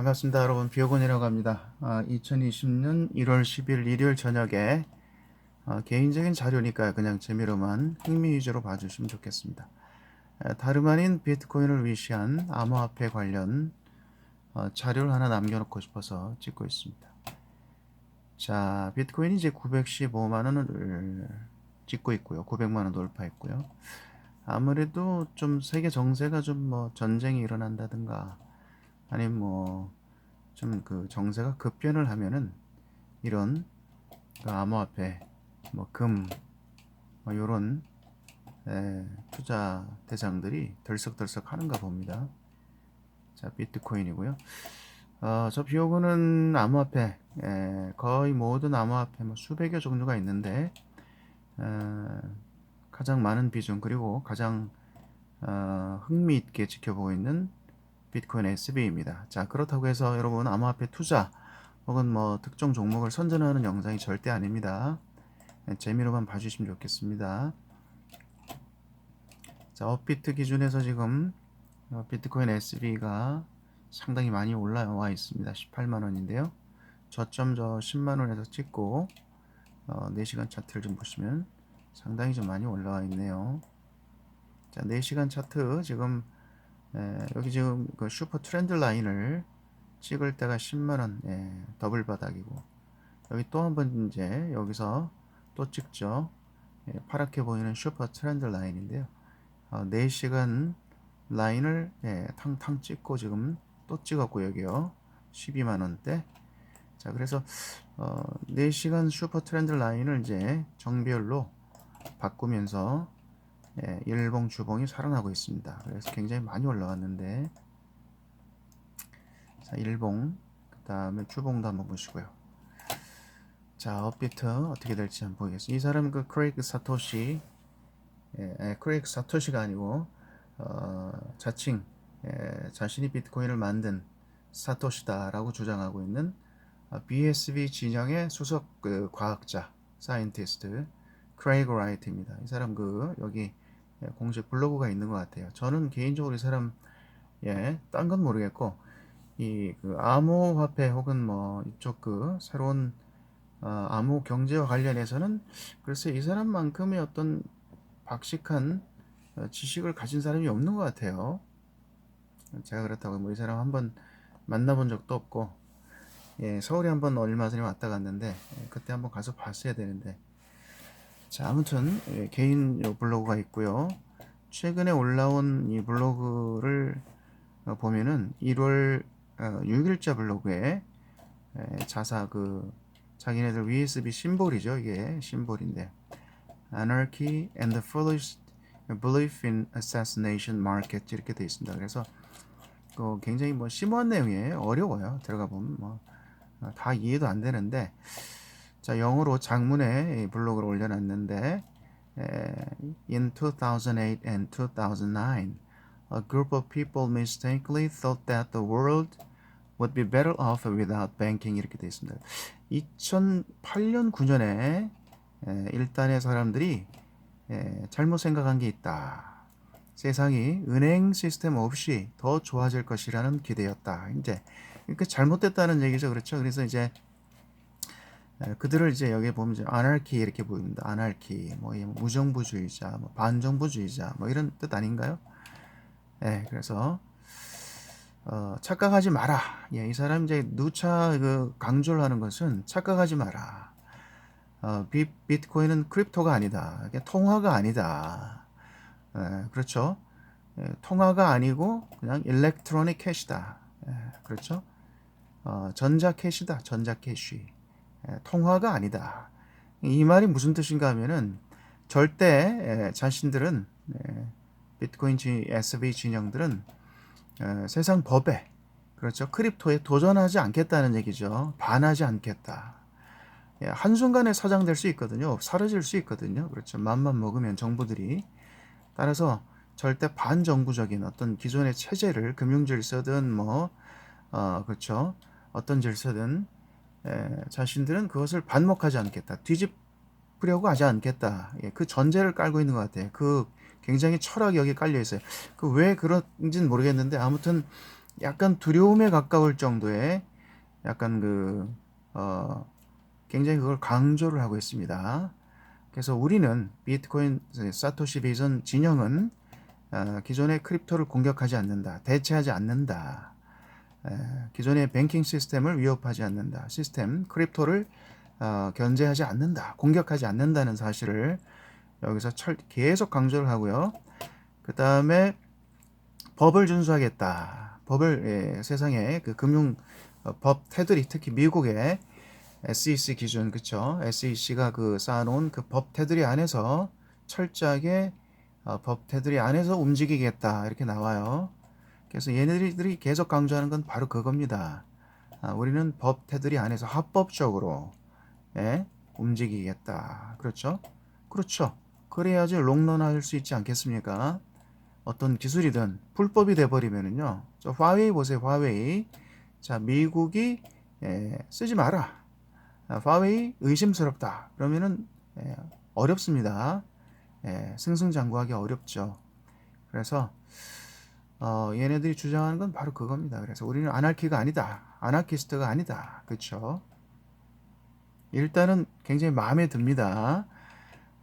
반갑습니다 여러분. 비오건이라고 합니다. 아, 2020년 1월 10일 일요일 저녁에 아, 개인적인 자료니까 그냥 재미로만 흥미 위주로 봐주시면 좋겠습니다. 아, 다름 아닌 비트코인을 위시한 암호화폐 관련 어, 자료를 하나 남겨놓고 싶어서 찍고 있습니다. 자 비트코인이 이제 915만 원을 찍고 있고요. 900만 원 돌파했고요. 아무래도 좀 세계 정세가 좀 뭐 전쟁이 일어난다든가 아니면 뭐 좀 그 정세가 급변을 하면은 이런 그 암호화폐 뭐금 뭐 요런 에, 투자 대장들이 덜썩덜썩 하는가 봅니다. 자 비트코인이고요. 어, 저 비오고는 암호화폐 에, 거의 모든 암호화폐 뭐 수백여 종류가 있는데 어, 가장 많은 비중 그리고 가장 어, 흥미있게 지켜보고 있는 비트코인 SB입니다. 자 그렇다고 해서 여러분 암호화폐 투자 혹은 뭐 특정 종목을 선전하는 영상이 절대 아닙니다. 네, 재미로만 봐주시면 좋겠습니다. 자 업비트 기준에서 지금 어, 비트코인 SB가 상당히 많이 올라와 있습니다. 18만 원인데요. 저점 저 10만 원에서 찍고 어, 4시간 차트를 좀 보시면 상당히 좀 많이 올라와 있네요. 자 4시간 차트 지금 예, 여기 지금 그 슈퍼 트렌드 라인을 찍을 때가 10만원 예, 더블 바닥이고. 여기 또 한 번 이제 여기서 또 찍죠. 예, 파랗게 보이는 슈퍼 트렌드 라인인데요. 어, 4시간 라인을 예, 탕탕 찍고 지금 또 찍었고 여기요. 12만원대. 자 그래서 어, 4시간 슈퍼 트렌드 라인을 이제 정별로 바꾸면서 예, 일봉 주봉이 살아나고 있습니다. 그래서 굉장히 많이 올라왔는데 자 일봉 그 다음에 주봉도 한번 보시고요. 자 업비트 어떻게 될지 한번 보겠습니다. 이 사람은 그 크레이크 사토시 예, 예, 크레이크 사토시가 아니고 어, 자칭 예, 자신이 비트코인을 만든 사토시다라고 주장하고 있는 어, BSV 진영의 수석 그 과학자 사이언티스트 크레이그 라이트입니다. 이 사람 그 여기 예, 공식 블로그가 있는 것 같아요. 저는 개인적으로 이 사람 예, 딴 건 모르겠고 이 그 암호화폐 혹은 뭐 이쪽 그 새로운 어, 암호 경제와 관련해서는 글쎄 이 사람만큼의 어떤 박식한 어, 지식을 가진 사람이 없는 것 같아요. 제가 그렇다고 뭐 이 사람 한번 만나본 적도 없고 예, 서울에 한번 얼마 전에 왔다 갔는데 예, 그때 한번 가서 봤어야 되는데 자, 아무튼 예, 개인 요 블로그가 있고요. 최근에 올라온 이 블로그를 어, 보면은 1월 6일자 블로그에 에, 자사 그 자기네들 VSB 심볼이죠. 이게 심볼인데 Anarchy and the Foolish Belief in Assassination Market 이렇게 돼 있습니다. 그래서 그 굉장히 뭐 심오한 내용이에요. 어려워요. 들어가 보면 뭐 다 이해도 안 되는데 자, 영어로 장문에 블로그를 올려놨는데 In 2008 and 2009, a group of people mistakenly thought that the world would be better off without banking 이렇게 되어 있습니다. 2008년 9년에 일단의 사람들이 잘못 생각한 게 있다. 세상이 은행 시스템 없이 더 좋아질 것이라는 기대였다. 이제 그러니까 잘못됐다는 얘기죠. 그렇죠? 그래서 이제 그들을 이제 여기 보면 이제 아나키 이렇게 보입니다. 아나키, 뭐 무정부주의자, 뭐 반정부주의자, 뭐 이런 뜻 아닌가요? 예, 그래서 어, 착각하지 마라. 예, 이 사람 이제 누차 그 강조를 하는 것은 착각하지 마라. 어, 비, 비트코인은 크립토가 아니다. 이게 통화가 아니다. 예, 그렇죠? 예, 통화가 아니고 그냥 일렉트로닉 캐시다. 예, 그렇죠? 어, 전자 캐시다. 전자 캐시. 예, 통화가 아니다. 이 말이 무슨 뜻인가 하면은 절대 예, 자신들은 예, 비트코인 SV 진영들은 세상 법에 그렇죠 크립토에 도전하지 않겠다는 얘기죠. 반하지 않겠다. 한순간에 사장될 수 있거든요. 사라질 수 있거든요. 그렇죠. 맘만 먹으면 정부들이 따라서 절대 반정부적인 어떤 기존의 체제를 금융 질서든 뭐 어, 그렇죠. 어떤 질서든 에, 자신들은 그것을 반목하지 않겠다. 뒤집으려고 하지 않겠다. 예, 그 전제를 깔고 있는 것 같아요. 그 굉장히 철학이 여기 깔려 있어요. 그 왜 그런지는 모르겠는데 아무튼 약간 두려움에 가까울 정도의 약간 그 어, 굉장히 그걸 강조를 하고 있습니다. 그래서 우리는 비트코인 사토시 비전 진영은 어, 기존의 크립토를 공격하지 않는다, 대체하지 않는다. 에, 기존의 뱅킹 시스템을 위협하지 않는다. 시스템 크립토를 어, 견제하지 않는다, 공격하지 않는다는 사실을 여기서 철, 계속 강조를 하고요. 그 다음에 법을 준수하겠다. 법을 예, 세상에 그 금융 어, 법 테두리 특히 미국의 SEC 기준 그쵸? SEC가 그 쌓아놓은 그 법 테두리 안에서 철저하게 어, 법 테두리 안에서 움직이겠다 이렇게 나와요. 그래서 얘네들이 계속 강조하는 건 바로 그겁니다. 아, 우리는 법 테두리 안에서 합법적으로 예, 움직이겠다. 그렇죠? 그렇죠. 그래야지 롱런할 수 있지 않겠습니까? 어떤 기술이든 불법이 돼버리면은요. 저 화웨이 보세요. 화웨이. 자 미국이 예, 쓰지 마라. 아, 화웨이 의심스럽다. 그러면은 예, 어렵습니다. 예, 승승장구하기 어렵죠. 그래서 어, 얘네들이 주장하는 건 바로 그겁니다. 그래서 우리는 아나키가 아니다. 아나키스트가 아니다. 그렇죠? 일단은 굉장히 마음에 듭니다.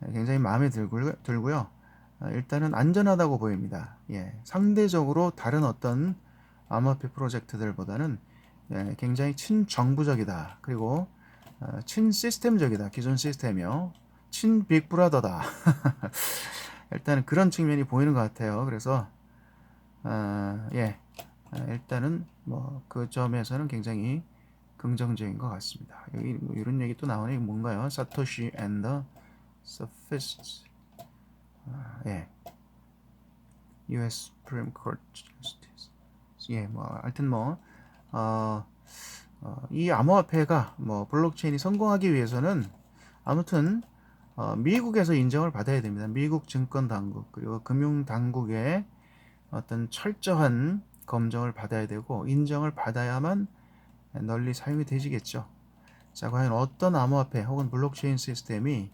예, 굉장히 마음에 들고요. 들고요. 어, 일단은 안전하다고 보입니다. 예, 상대적으로 다른 어떤 암호화폐 프로젝트들보다는 예, 굉장히 친정부적이다. 그리고 어, 친시스템적이다. 기존 시스템이요. 친빅브라더다. 일단은 그런 측면이 보이는 것 같아요. 그래서 어, 예, 어, 일단은 뭐 그 점에서는 굉장히 긍정적인 것 같습니다. 여기 뭐 이런 얘기 또 나오네. 뭔가요? 사토시 and the. 아, 예. U.S. Supreme Court Justice. 예, 뭐 하여튼 뭐 어, 어, 이 암호화폐가 뭐 블록체인이 성공하기 위해서는 아무튼 어, 미국에서 인정을 받아야 됩니다. 미국 증권 당국 그리고 금융 당국의 어떤 철저한 검증을 받아야 되고 인정을 받아야만 널리 사용이 되지겠죠. 자, 과연 어떤 암호화폐 혹은 블록체인 시스템이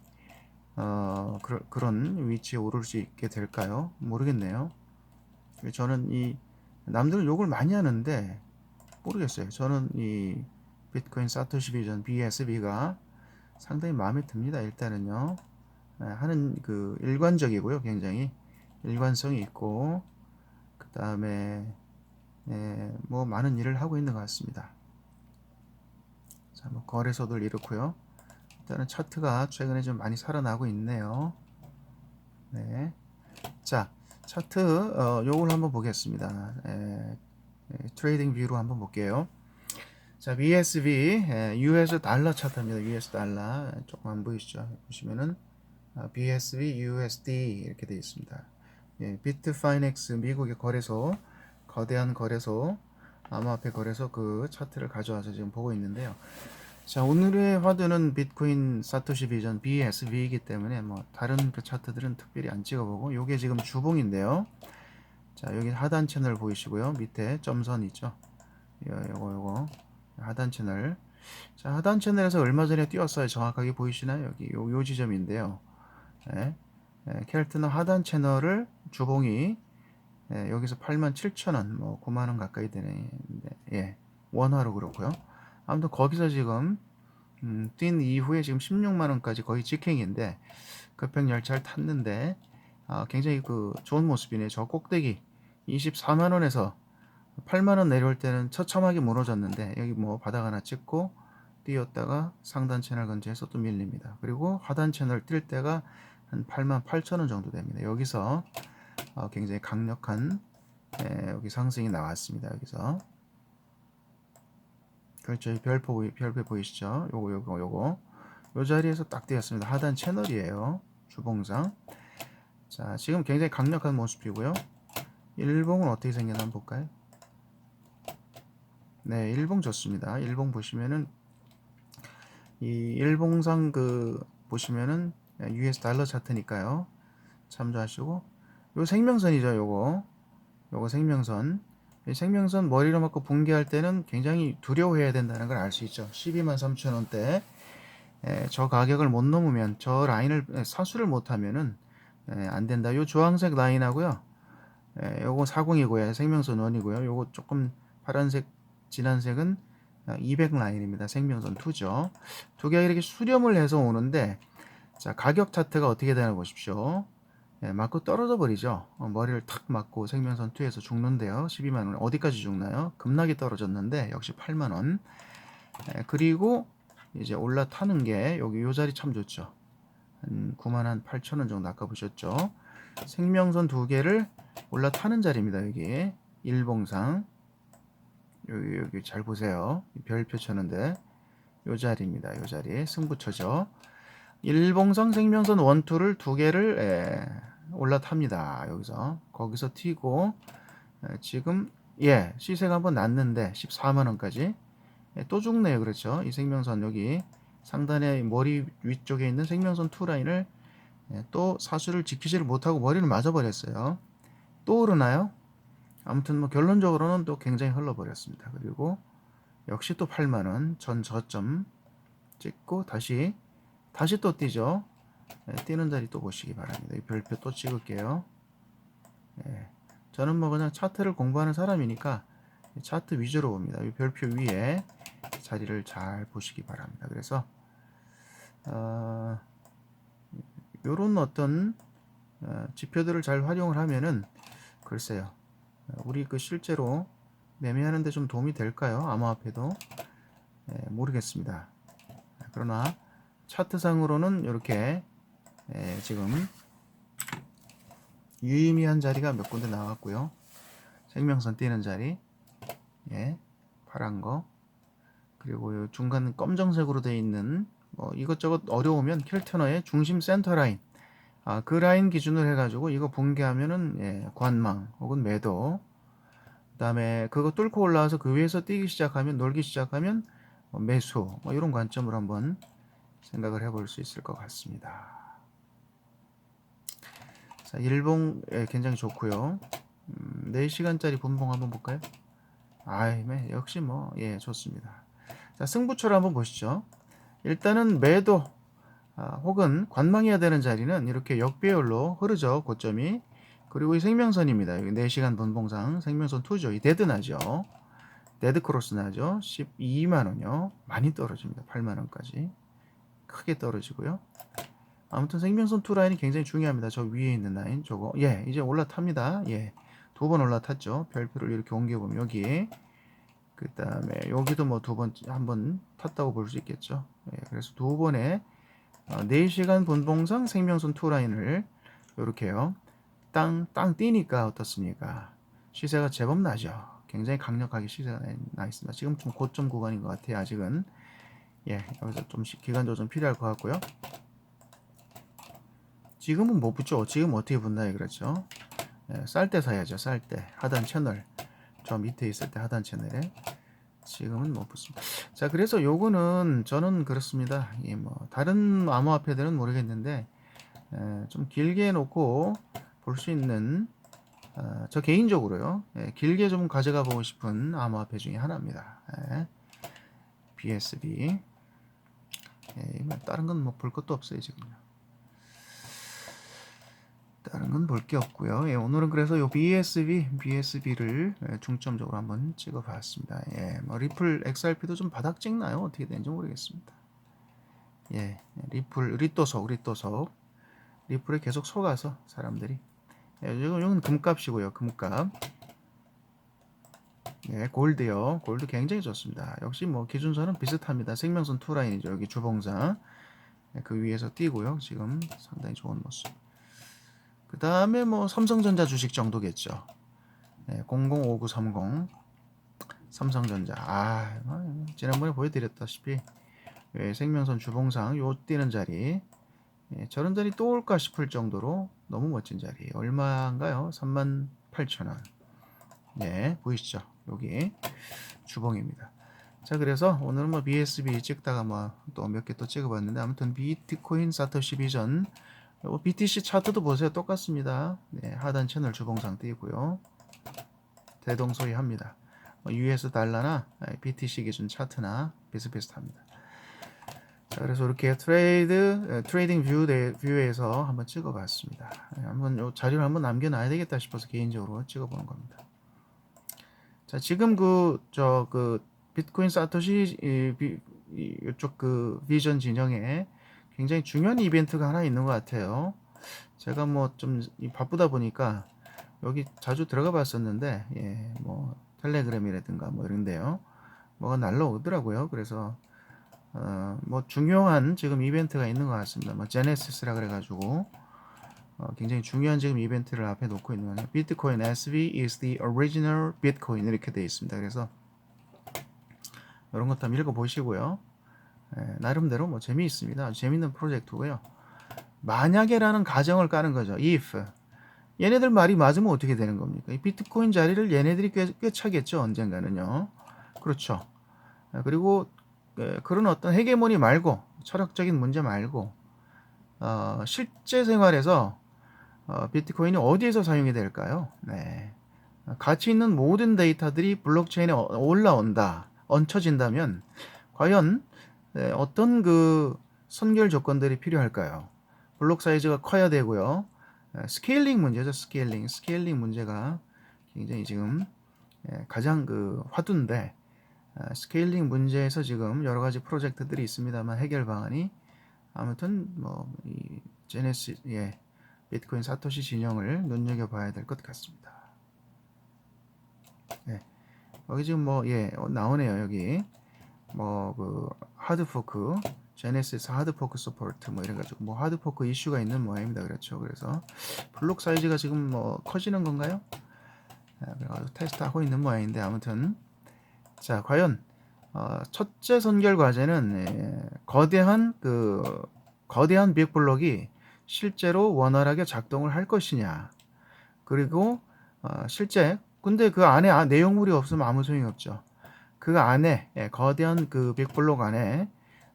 어, 그러, 그런 위치에 오를 수 있게 될까요? 모르겠네요. 저는 이 남들은 욕을 많이 하는데 모르겠어요. 저는 이 비트코인 사토시 비전 BSB가 상당히 마음에 듭니다. 일단은요. 예, 하는 그 일관적이고요. 굉장히 일관성이 있고 그 다음에 예, 뭐 많은 일을 하고 있는 것 같습니다. 자, 뭐 거래소들 이렇고요. 일단은 차트가 최근에 좀 많이 살아나고 있네요. 네. 자, 차트 어, 요걸 한번 보겠습니다. 에, 에, 트레이딩 뷰로 한번 볼게요. 자, BSV 에, US 달러 차트입니다. US 달러 조금 안 보이시죠? 보시면은 어, BSV USD 이렇게 되어 있습니다. 예, 비트파이넥스 미국의 거래소 거대한 거래소 암호화폐 거래소 그 차트를 가져와서 지금 보고 있는데요. 자 오늘의 화두는 비트코인 사토시 비전 BSV이기 때문에 뭐 다른 그 차트들은 특별히 안 찍어보고 요게 지금 주봉인데요. 자 여기 하단 채널 보이시고요. 밑에 점선 있죠. 요, 요거 요거 하단 채널. 자 하단 채널에서 얼마 전에 띄웠어요. 정확하게 보이시나요? 여기 요, 요 지점인데요. 예, 예, 켈트너 하단 채널을 주봉이 예, 여기서 87,000원, 뭐 9만원 가까이 되네. 예, 원화로 그렇고요. 아무튼 거기서 지금 음, 뛴 이후에 지금 16만 원까지 거의 직행인데 급행 열차를 탔는데 아, 굉장히 그 좋은 모습이네. 저 꼭대기 24만 원에서 8만 원 내려올 때는 처참하게 무너졌는데 여기 뭐 바닥 하나 찍고 뛰었다가 상단 채널 근처에서 또 밀립니다. 그리고 하단 채널 뛸 때가 한 8만 8천 원 정도 됩니다. 여기서 어, 굉장히 강력한 예, 여기 상승이 나왔습니다. 여기서 그렇죠. 별표 별표 보이시죠? 요거 요거 요거 요 자리에서 딱 되었습니다. 하단 채널이에요. 주봉상. 자, 지금 굉장히 강력한 모습이고요. 일봉은 어떻게 생겼나 한번 볼까요? 네, 일봉 좋습니다. 일봉 보시면은 이 일봉상 그 보시면은 US 달러 차트니까요. 참조하시고 요 생명선이죠, 요거. 요거 생명선. 생명선 머리로 맞고 붕괴할 때는 굉장히 두려워해야 된다는 걸 알 수 있죠. 12만 3천 원대 저 가격을 못 넘으면 저 라인을 사수를 못 하면은 안 된다. 요 주황색 라인하고요. 요거 40이고요. 생명선 원이고요. 요거 조금 파란색 진한색은 200 라인입니다. 생명선 2죠. 두 개가 이렇게 수렴을 해서 오는데 자 가격 차트가 어떻게 되나 보십시오. 예, 맞고 떨어져 버리죠. 어, 머리를 탁 맞고 생명선 2에서 죽는데요. 12만 원 어디까지 죽나요? 급락이 떨어졌는데 역시 8만 원. 예, 그리고 이제 올라타는 게 여기 요 자리 참 좋죠. 한 9만 한 8천 원 정도 아까 보셨죠. 생명선 두 개를 올라타는 자리입니다. 여기 일봉상 여기 여기 잘 보세요. 이 별표 쳤는데 요 자리입니다. 요 자리 승부처죠. 일봉상 생명선 원투를 두 개를 예, 올라탑니다. 여기서 거기서 튀고 예, 지금 예 시세가 한번 났는데 14만 원까지 예, 또 죽네요. 그렇죠? 이 생명선 여기 상단에 머리 위쪽에 있는 생명선 투 라인을 예, 또 사수를 지키지를 못하고 머리를 맞아버렸어요. 또 오르나요? 아무튼 뭐 결론적으로는 또 굉장히 흘러버렸습니다. 그리고 역시 또 8만 원 전 저점 찍고 다시 다시 또 뛰죠. 예, 뛰는 자리 또 보시기 바랍니다. 이 별표 또 찍을게요. 예, 저는 뭐 그냥 차트를 공부하는 사람이니까 이 차트 위주로 봅니다. 이 별표 위에 자리를 잘 보시기 바랍니다. 그래서 어, 요런 어떤 어, 지표들을 잘 활용을 하면은 글쎄요. 어, 우리 그 실제로 매매하는데 좀 도움이 될까요? 암호화폐도 예, 모르겠습니다. 그러나 차트상으로는 이렇게 예, 지금 유의미한 자리가 몇 군데 나왔고요. 생명선 띄는 자리, 예, 파란 거, 그리고 요 중간 검정색으로 되어 있는 뭐 이것저것 어려우면 킬터너의 중심 센터 라인, 아, 그 라인 기준으로 해가지고 이거 붕괴하면은 예, 관망 혹은 매도, 그다음에 그거 뚫고 올라와서 그 위에서 뛰기 시작하면 놀기 시작하면 뭐 매수, 뭐 이런 관점으로 한번 생각을 해볼 수 있을 것 같습니다. 자, 일봉 예, 굉장히 좋고요. 음, 4시간짜리 분봉 한번 볼까요? 아이, 네, 역시 뭐, 예, 좋습니다. 자, 승부처를 한번 보시죠. 일단은 매도, 아, 혹은 관망해야 되는 자리는 이렇게 역배열로 흐르죠, 고점이. 그리고 이 생명선입니다. 여기 4시간 분봉상 생명선 2죠. 이 데드 나죠. 데드 크로스 나죠. 12만 원요. 많이 떨어집니다. 8만 원까지. 크게 떨어지고요. 아무튼 생명선 투 라인이 굉장히 중요합니다. 저 위에 있는 라인 저거 예 이제 올라탑니다. 예 두 번 올라탔죠. 별표를 이렇게 옮겨보면 여기 그 다음에 여기도 뭐 두 번 한 번 탔다고 볼 수 있겠죠. 예, 그래서 두 번에 어, 4시간 분봉상 생명선 투 라인을 이렇게요. 땅 땅 뛰니까 어떻습니까? 시세가 제법 나죠. 굉장히 강력하게 시세가 나 있습니다. 지금 좀 고점 구간인 것 같아요. 아직은 예 여기서 좀 시- 기간 조정 필요할 것 같고요. 지금은 못 붙죠. 지금 어떻게 붙나요? 그렇죠. 예, 쌀때 사야죠. 쌀 때. 하단 채널. 저 밑에 있을 때 하단 채널에. 지금은 못 붙습니다. 자, 그래서 요거는 저는 그렇습니다. 예, 뭐, 다른 암호화폐들은 모르겠는데, 에, 좀 길게 놓고 볼 수 있는, 어, 저 개인적으로요, 예, 길게 좀 가져가 보고 싶은 암호화폐 중에 하나입니다. 예, BSB. 예, 뭐 다른 건 뭐 볼 것도 없어요, 지금. 다른 건 볼 게 없고요. 예, 오늘은 그래서 요 BSB, BSB를 예, 중점적으로 한번 찍어봤습니다. 예, 뭐 리플 XRP도 좀 바닥 찍나요? 어떻게 되는지 모르겠습니다. 예, 리플 리또석, 리또석, 리플에 계속 속아서 사람들이. 예, 이건 금값이고요. 금값. 예, 골드요. 골드 굉장히 좋습니다. 역시 뭐 기준선은 비슷합니다. 생명선 투 라인이죠. 여기 주봉상. 예, 그 위에서 뛰고요. 지금 상당히 좋은 모습. 그 다음에 뭐 삼성전자 주식 정도겠죠. 네, 005930 삼성전자. 아, 뭐, 지난번에 보여드렸다시피 예, 생명선 주봉상 요 뛰는 자리 예, 저런 자리 또 올까 싶을 정도로 너무 멋진 자리. 얼마인가요? 38,000원. 네, 보이시죠? 여기 주봉입니다. 자, 그래서 오늘은 뭐 BSB 찍다가 뭐 또 몇 개 또 찍어봤는데 아무튼 비트코인 사토시 비전 요 BTC 차트도 보세요. 똑같습니다. 네, 하단 채널 주봉상 띄고요. 대동소이합니다. 뭐 US 달러나 BTC 기준 차트나 비슷비슷합니다. 자, 그래서 이렇게 트레이드 에, 트레이딩 뷰 뷰에서 한번 찍어봤습니다. 예, 한번 요 자료를 한번 남겨놔야 되겠다 싶어서 개인적으로 찍어보는 겁니다. 자, 지금 그 저 그 비트코인 사토시 이, 비, 이, 이쪽 그 비전 진영에 굉장히 중요한 이벤트가 하나 있는 것 같아요. 제가 뭐 좀 바쁘다 보니까 여기 자주 들어가 봤었는데 예, 뭐 텔레그램이라든가 뭐 이런데요. 뭐가 날라오더라고요. 그래서 어, 뭐 중요한 지금 이벤트가 있는 것 같습니다. 뭐 제네시스라 그래가지고 어, 굉장히 중요한 지금 이벤트를 앞에 놓고 있는 거예요. 비트코인 SV is the original Bitcoin 이렇게 되어 있습니다. 그래서 이런 것도 한번 읽어보시고요. 예, 나름대로 뭐 재미있습니다. 재밌는 프로젝트고요. 만약에라는 가정을 까는 거죠. if 얘네들 말이 맞으면 어떻게 되는 겁니까? 이 비트코인 자리를 얘네들이 꿰, 꿰차겠죠. 언젠가는요. 그렇죠. 예, 그리고 예, 그런 어떤 헤게모니 말고 철학적인 문제 말고 어, 실제 생활에서 어, 비트코인이 어디에서 사용이 될까요? 네. 가치 있는 모든 데이터들이 블록체인에 어- 올라온다, 얹혀진다면 과연 네, 어떤 그 선결 조건들이 필요할까요? 블록 사이즈가 커야 되고요. 에, 스케일링 문제죠, 스케일링. 스케일링 문제가 굉장히 지금 예, 가장 그 화두인데 아, 스케일링 문제에서 지금 여러 가지 프로젝트들이 있습니다만 해결 방안이 아무튼 뭐 이 제네시 예 비트코인 사토시 진영을 눈여겨 봐야 될 것 같습니다. 예. 여기 지금 뭐 예 나오네요 여기 뭐 그 하드 포크 제네시스 하드 포크 서포트 뭐 이래 가지고 뭐 하드 포크 이슈가 있는 모양입니다. 그렇죠. 그래서 블록 사이즈가 지금 뭐 커지는 건가요? 아, 그래가지고 테스트하고 있는 모양인데 아무튼 자 과연 어, 첫째 선결 과제는 예, 거대한 그 거대한 빅블록이 실제로 원활하게 작동을 할 것이냐 그리고 어, 실제 근데 그 안에 아, 내용물이 없으면 아무 소용이 없죠. 그 안에 예, 거대한 그 빅블록 안에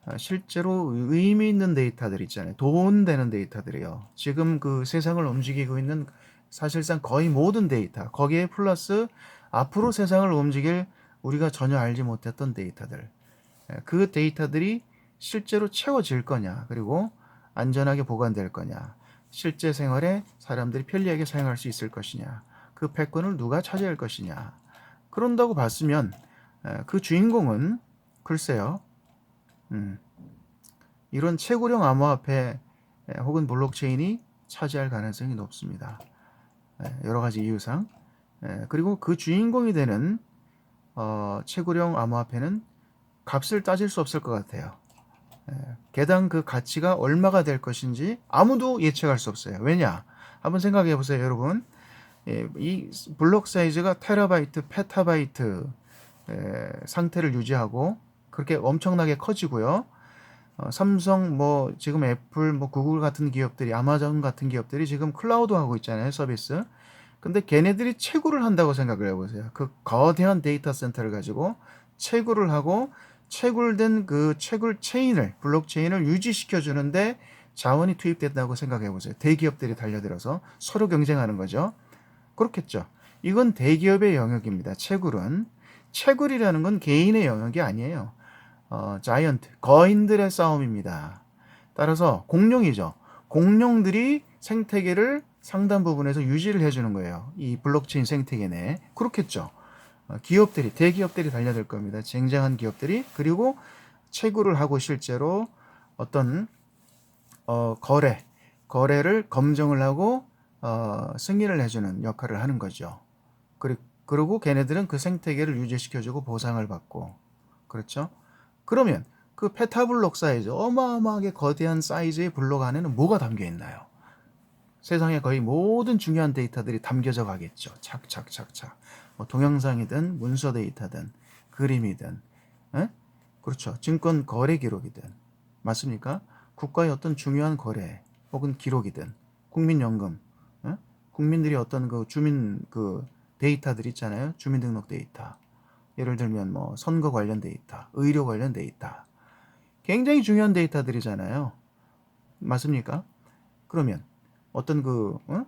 어, 실제로 의미 있는 데이터들 있잖아요. 돈 되는 데이터들이요. 지금 그 세상을 움직이고 있는 사실상 거의 모든 데이터 거기에 플러스 앞으로 세상을 움직일 우리가 전혀 알지 못했던 데이터들 예, 그 데이터들이 실제로 채워질 거냐 그리고 안전하게 보관될 거냐? 실제 생활에 사람들이 편리하게 사용할 수 있을 것이냐? 그 패권을 누가 차지할 것이냐? 그런다고 봤으면 에, 그 주인공은 글쎄요 음, 이런 채굴형 암호화폐 에, 혹은 블록체인이 차지할 가능성이 높습니다. 에, 여러 가지 이유상. 에, 그리고 그 주인공이 되는 어, 채굴형 암호화폐는 값을 따질 수 없을 것 같아요. 예, 개당 그 가치가 얼마가 될 것인지 아무도 예측할 수 없어요. 왜냐? 한번 생각해 보세요, 여러분. 예, 이 블록 사이즈가 테라바이트, 페타바이트 예, 상태를 유지하고 그렇게 엄청나게 커지고요. 어, 삼성, 뭐 지금 애플, 뭐 구글 같은 기업들이, 아마존 같은 기업들이 지금 클라우드 하고 있잖아요, 서비스. 근데 걔네들이 채굴을 한다고 생각을 해보세요. 그 거대한 데이터 센터를 가지고 채굴을 하고 채굴된 그 채굴 체인을 블록체인을 유지시켜 주는데 자원이 투입된다고 생각해 보세요. 대기업들이 달려들어서 서로 경쟁하는 거죠. 그렇겠죠. 이건 대기업의 영역입니다. 채굴은 채굴이라는 건 개인의 영역이 아니에요. 어, 자이언트 거인들의 싸움입니다. 따라서 공룡이죠. 공룡들이 생태계를 상당 부분에서 유지를 해주는 거예요. 이 블록체인 생태계 내 그렇겠죠. 어, 기업들이 대기업들이 달려들 겁니다. 쟁쟁한 기업들이 그리고 채굴을 하고 실제로 어떤 어, 거래 거래를 검증을 하고 어, 승인을 해주는 역할을 하는 거죠. 그리, 그리고 걔네들은 그 생태계를 유지시켜주고 보상을 받고 그렇죠. 그러면 그 페타블록 사이즈 어마어마하게 거대한 사이즈의 블록 안에는 뭐가 담겨 있나요? 세상의 거의 모든 중요한 데이터들이 담겨져 가겠죠. 착착착착. 뭐 동영상이든 문서 데이터든 그림이든, 에? 그렇죠. 증권 거래 기록이든 맞습니까? 국가의 어떤 중요한 거래 혹은 기록이든 국민연금, 에? 국민들이 어떤 그 주민 그 데이터들 있잖아요. 주민등록 데이터. 예를 들면 뭐 선거 관련 데이터, 의료 관련 데이터. 굉장히 중요한 데이터들이잖아요. 맞습니까? 그러면 어떤 그 어?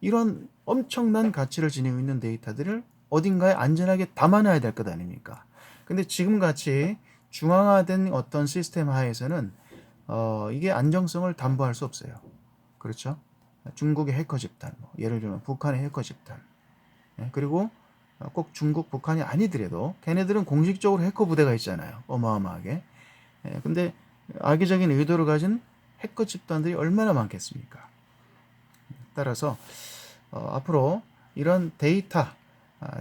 이런 엄청난 가치를 지니고 있는 데이터들을 어딘가에 안전하게 담아놔야 될 것 아닙니까? 근데 지금 같이 중앙화된 어떤 시스템 하에서는 어, 이게 안정성을 담보할 수 없어요. 그렇죠? 중국의 해커 집단, 뭐 예를 들면 북한의 해커 집단, 예, 그리고 어, 꼭 중국, 북한이 아니더라도 걔네들은 공식적으로 해커 부대가 있잖아요. 어마어마하게. 예, 근데 악의적인 의도를 가진 해커 집단들이 얼마나 많겠습니까? 따라서 어, 앞으로 이런 데이터, 아,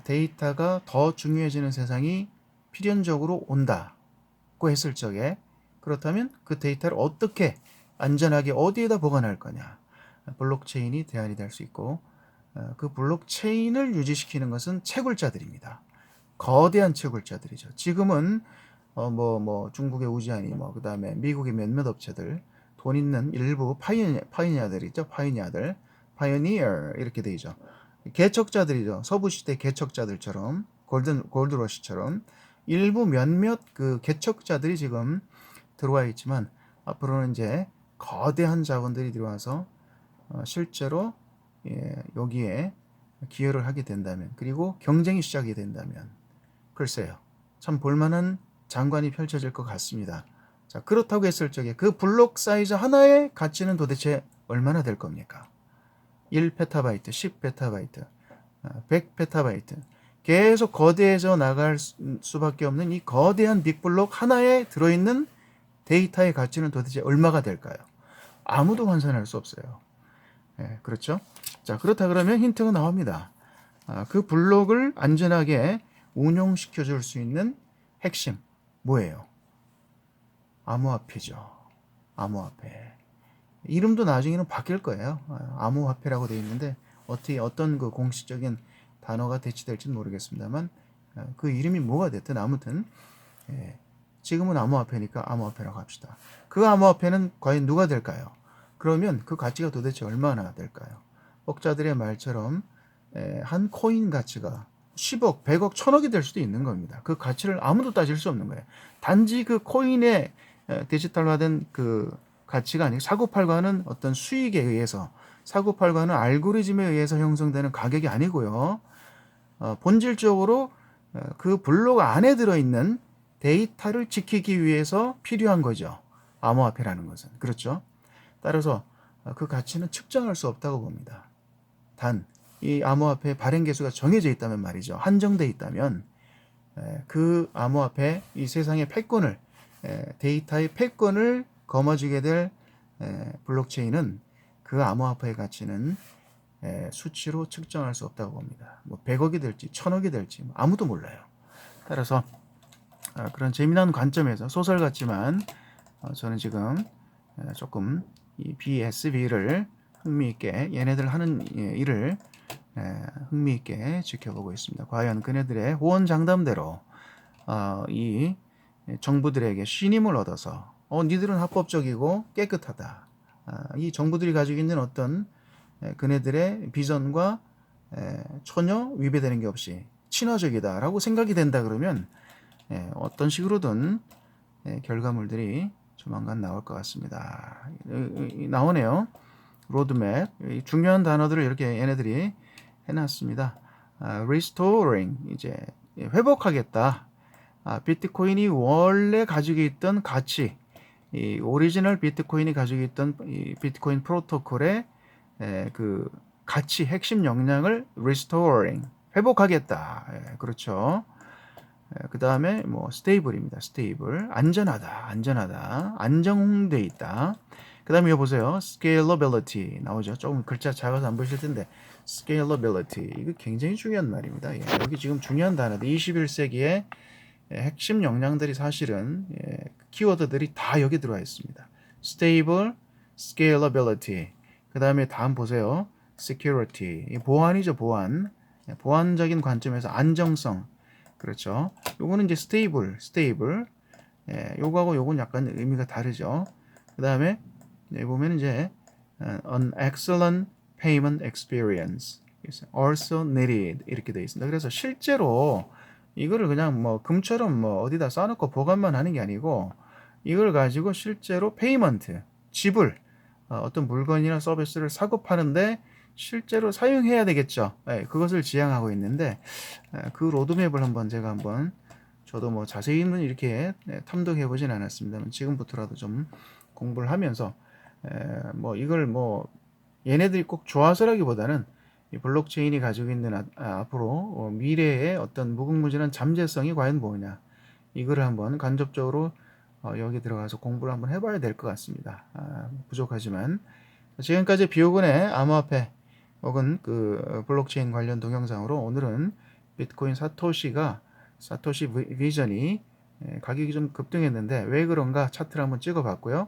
데이터가 더 중요해지는 세상이 필연적으로 온다고 했을 적에 그렇다면 그 데이터를 어떻게 안전하게 어디에다 보관할 거냐. 블록체인이 대안이 될 수 있고 어, 그 블록체인을 유지시키는 것은 채굴자들입니다. 거대한 채굴자들이죠. 지금은 어뭐뭐 중국의 우지안이 뭐 그다음에 미국의 몇몇 업체들 돈 있는 일부 파이니, 파이니아들이죠. 파이니아들. 파이니어 이렇게 되죠. 개척자들이죠. 서부 시대 개척자들처럼 골든 골드러시처럼 일부 몇몇 그 개척자들이 지금 들어와 있지만 앞으로는 이제 거대한 자본들이 들어와서 어, 실제로 예, 여기에 기여를 하게 된다면 그리고 경쟁이 시작이 된다면 글쎄요 참 볼만한 장관이 펼쳐질 것 같습니다. 자 그렇다고 했을 적에 그 블록 사이즈 하나의 가치는 도대체 얼마나 될 겁니까? 1페타바이트, 10페타바이트, 100페타바이트 계속 거대해져 나갈 수- 수밖에 없는 이 거대한 빅블록 하나에 들어있는 데이터의 가치는 도대체 얼마가 될까요? 아무도 환산할 수 없어요. 예, 그렇죠? 자, 그렇다 그러면 힌트가 나옵니다. 아, 그 블록을 안전하게 운용시켜 줄 수 있는 핵심 뭐예요? 암호화폐죠. 암호화폐. 이름도 나중에는 바뀔 거예요. 아, 암호화폐라고 되어 있는데 어떻게 어떤 그 공식적인 단어가 대치될지는 모르겠습니다만 아, 그 이름이 뭐가 됐든 아무튼 예, 지금은 암호화폐니까 암호화폐라고 합시다. 그 암호화폐는 과연 누가 될까요? 그러면 그 가치가 도대체 얼마나 될까요? 혹자들의 말처럼 에, 한 코인 가치가 10억, 100억, 1000억이 될 수도 있는 겁니다. 그 가치를 아무도 따질 수 없는 거예요. 단지 그 코인의 에, 디지털화된 그 가치가 아니고 사고팔과는 어떤 수익에 의해서 사고팔과는 알고리즘에 의해서 형성되는 가격이 아니고요. 어, 본질적으로 어, 그 블록 안에 들어있는 데이터를 지키기 위해서 필요한 거죠. 암호화폐라는 것은. 그렇죠? 따라서 어, 그 가치는 측정할 수 없다고 봅니다. 단, 이 암호화폐 발행 개수가 정해져 있다면 말이죠. 한정돼 있다면 에, 그 암호화폐 이 세상의 패권을 에, 데이터의 패권을 거머쥐게 될 에, 블록체인은 그 암호화폐의 가치는 에, 수치로 측정할 수 없다고 봅니다. 뭐 100억이 될지 1000억이 될지 뭐 아무도 몰라요. 따라서 아, 그런 재미난 관점에서 소설 같지만 어, 저는 지금 에, 조금 이 BSB를 흥미있게 얘네들 하는 예, 일을 에, 흥미있게 지켜보고 있습니다. 과연 그네들의 호언장담대로 어, 이 정부들에게 신임을 얻어서 어, 니들은 합법적이고 깨끗하다. 아, 이 정부들이 가지고 있는 어떤 에, 그네들의 비전과 에, 전혀 위배되는 게 없이 친화적이다라고 생각이 된다 그러면 에, 어떤 식으로든 에, 결과물들이 조만간 나올 것 같습니다. 나오네요. 로드맵 이 중요한 단어들을 이렇게 얘네들이 해놨습니다. 아, restoring 이제 회복하겠다. 아, 비트코인이 원래 가지고 있던 가치, 이 오리지널 비트코인이 가지고 있던 이 비트코인 프로토콜의 에, 그 가치 핵심 역량을 restoring 회복하겠다. 예, 그렇죠. 그 다음에 뭐 스테이블입니다. 스테이블 안전하다, 안전하다, 안정돼 있다. 그 다음에 이거 보세요. scalability 나오죠. 조금 글자 작아서 안 보이실 텐데 scalability 이거 굉장히 중요한 말입니다. 예, 여기 지금 중요한 단어들 21세기의 핵심 역량들이 사실은 예, 키워드들이 다 여기 들어와 있습니다. stable, scalability. 그 다음에 다음 보세요. security. 이 보안이죠, 보안. 예, 보안적인 관점에서 안정성. 그렇죠. 요거는 이제 stable, stable. 예, 요거하고 요건 약간 의미가 다르죠. 그 다음에 네, 보면 이제 어, an excellent payment experience also needed 이렇게 되어 있습니다. 그래서 실제로 이거를 그냥 뭐 금처럼 뭐 어디다 써놓고 보관만 하는 게 아니고 이걸 가지고 실제로 페이먼트 지불 어, 어떤 물건이나 서비스를 사고 파는데 실제로 사용해야 되겠죠. 예, 그것을 지향하고 있는데 예, 그 로드맵을 한번 제가 한번 저도 뭐 자세히는 이렇게 예, 탐독해 보진 않았습니다만 지금부터라도 좀 공부를 하면서 에, 뭐 이걸 뭐 얘네들이 꼭 좋아서라기보다는 이 블록체인이 가지고 있는 아, 아, 앞으로 어, 미래의 어떤 무궁무진한 잠재성이 과연 뭐냐 이거를 한번 간접적으로 어, 여기 들어가서 공부를 한번 해봐야 될 것 같습니다. 아, 부족하지만 지금까지 비오근의 암호화폐 혹은 그 어, 블록체인 관련 동영상으로 오늘은 비트코인 사토시가 사토시 비- 비전이 예, 가격이 좀 급등했는데 왜 그런가 차트를 한번 찍어봤고요.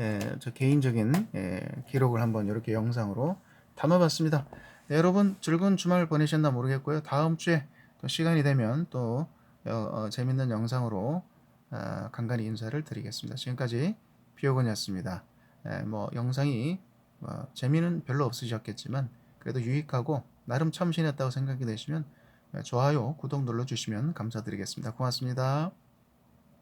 예, 저 개인적인 예, 기록을 한번 이렇게 영상으로 담아봤습니다. 네, 여러분 즐거운 주말 보내셨나 모르겠고요. 다음 주에 또 시간이 되면 또 어, 어, 재밌는 영상으로 아, 간간히 인사를 드리겠습니다. 지금까지 비오건이었습니다. 예, 뭐 영상이 뭐 재미는 별로 없으셨겠지만 그래도 유익하고 나름 참신했다고 생각이 되시면 예, 좋아요, 구독 눌러주시면 감사드리겠습니다. 고맙습니다.